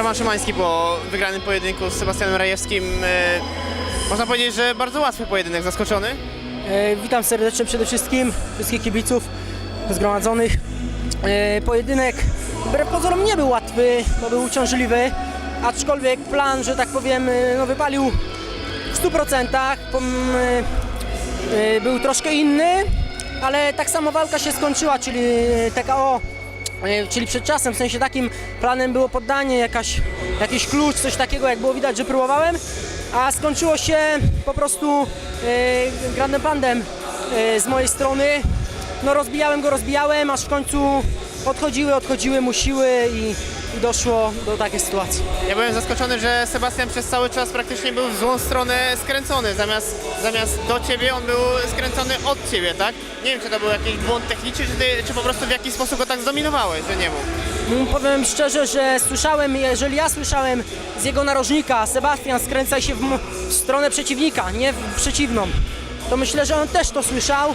Roman Szymański po wygranym pojedynku z Sebastianem Rajewskim. e, Można powiedzieć, że bardzo łatwy pojedynek, zaskoczony. E, Witam serdecznie przede wszystkim wszystkich kibiców zgromadzonych. E, Pojedynek wbrew pozorom nie był łatwy, bo był uciążliwy, aczkolwiek plan, że tak powiem, e, no, wypalił w 100%. Pom- e, e, Był troszkę inny, ale tak samo walka się skończyła, czyli TKO, czyli przed czasem, w sensie takim planem było poddanie, jakaś, jakiś klucz, coś takiego, jak było widać, że próbowałem, a skończyło się po prostu e, grandem pandem e, z mojej strony. No rozbijałem go, rozbijałem, aż w końcu odchodziły, odchodziły mu siły i, i doszło do takiej sytuacji. Ja byłem zaskoczony, że Sebastian przez cały czas praktycznie był w złą stronę skręcony. Zamiast, zamiast do ciebie, on był skręcony od ciebie, tak? Nie wiem, czy to był jakiś błąd techniczny, czy, ty, czy po prostu w jakiś sposób go tak zdominowałeś, że nie mógł. Mm, Powiem szczerze, że słyszałem, jeżeli ja słyszałem z jego narożnika, Sebastian skręca się w, m- w stronę przeciwnika, nie w przeciwną, to myślę, że on też to słyszał.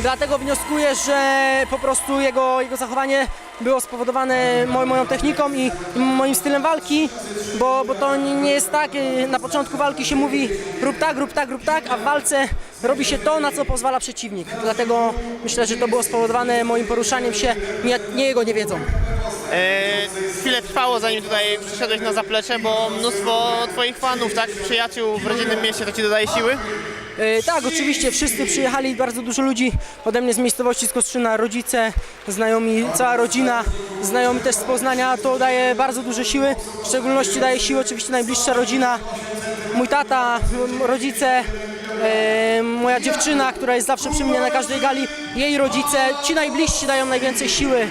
Dlatego wnioskuję, że po prostu jego, jego zachowanie było spowodowane mo- moją techniką i, moim stylem walki, bo, bo to nie jest tak, y, na początku walki się mówi rób tak, rób tak, rób tak, a w walce robi się to, na co pozwala przeciwnik. Dlatego myślę, że to było spowodowane moim poruszaniem się, nie, nie jego. E, chwilę trwało, zanim tutaj przyszedłeś na zaplecze, bo mnóstwo twoich fanów, tak? Przyjaciół w rodzinnym mieście, to ci dodaje siły? E, Tak, oczywiście, wszyscy przyjechali, bardzo dużo ludzi ode mnie z miejscowości z Kostrzyna, rodzice, znajomi, cała rodzina, znajomi też z Poznania, to daje bardzo duże siły, w szczególności daje siły oczywiście najbliższa rodzina, mój tata, rodzice, e, moja dziewczyna, która jest zawsze przy mnie na każdej gali, jej rodzice, ci najbliżsi dają najwięcej siły.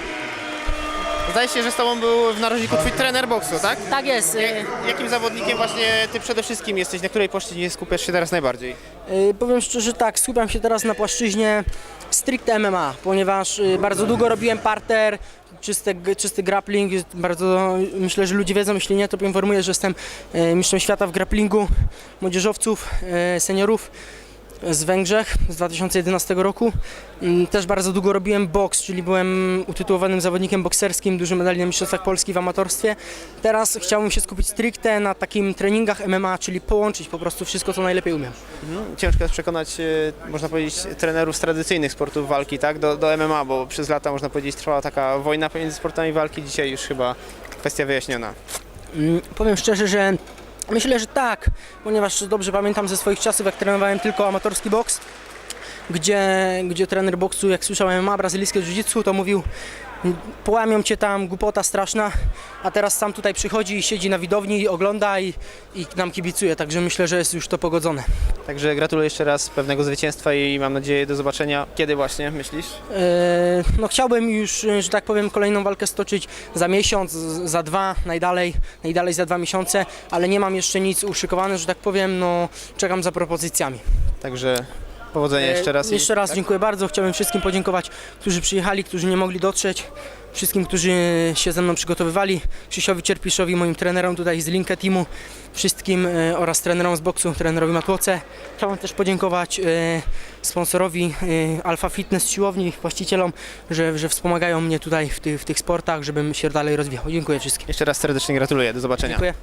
Zdaje się, że z tobą był w narożniku twój trener boksu, tak? Tak jest. e, Jakim zawodnikiem właśnie ty przede wszystkim jesteś, na której płaszczyźnie skupiasz się teraz najbardziej? Y, Powiem szczerze tak, skupiam się teraz na płaszczyźnie stricte MMA, ponieważ y, bardzo długo robiłem parter, czysty, czysty grappling, bardzo myślę, że ludzie wiedzą, jeśli nie, to poinformuję, że jestem y, mistrzem świata w grapplingu młodzieżowców, y, seniorów z Węgrzech z 2011 roku. Mm, Też bardzo długo robiłem boks, czyli byłem utytułowanym zawodnikiem bokserskim, dużym medali na Mistrzostwach Polski w amatorstwie. Teraz chciałbym się skupić stricte na takim treningach MMA, czyli połączyć po prostu wszystko, co najlepiej umiem. Ciężko jest przekonać, e, można powiedzieć, trenerów z tradycyjnych sportów walki, tak? Do, do MMA, bo przez lata, można powiedzieć, trwała taka wojna pomiędzy sportami walki, dzisiaj już chyba kwestia wyjaśniona. Mm, Powiem szczerze, że myślę, że tak, ponieważ dobrze pamiętam ze swoich czasów, jak trenowałem tylko amatorski boks, gdzie, gdzie trener boksu, jak słyszał MMA, brazylijskie jiu-jitsu, to mówił połamią cię tam, głupota straszna, a teraz sam tutaj przychodzi i siedzi na widowni, ogląda i, i nam kibicuje, także myślę, że jest już to pogodzone. Także gratuluję jeszcze raz pewnego zwycięstwa i mam nadzieję do zobaczenia. Kiedy właśnie, myślisz? E, No chciałbym już, że tak powiem, kolejną walkę stoczyć za miesiąc, za dwa, najdalej, najdalej za dwa miesiące, ale nie mam jeszcze nic uszykowane, że tak powiem, no czekam za propozycjami. Także powodzenia jeszcze raz. E, i- Jeszcze raz tak? dziękuję bardzo, chciałbym wszystkim podziękować, którzy przyjechali, którzy nie mogli dotrzeć, wszystkim, którzy się ze mną przygotowywali, Krzysiowi Cierpiszowi, moim trenerom tutaj z Linkę Teamu, wszystkim e, oraz trenerom z boksu, trenerowi Matłoce. Chciałbym też podziękować e, sponsorowi e, Alpha Fitness siłowni, ich właścicielom, że, że wspomagają mnie tutaj w, tych w tych sportach, żebym się dalej rozwijał. Dziękuję wszystkim. Jeszcze raz serdecznie gratuluję, do zobaczenia. Dziękuję.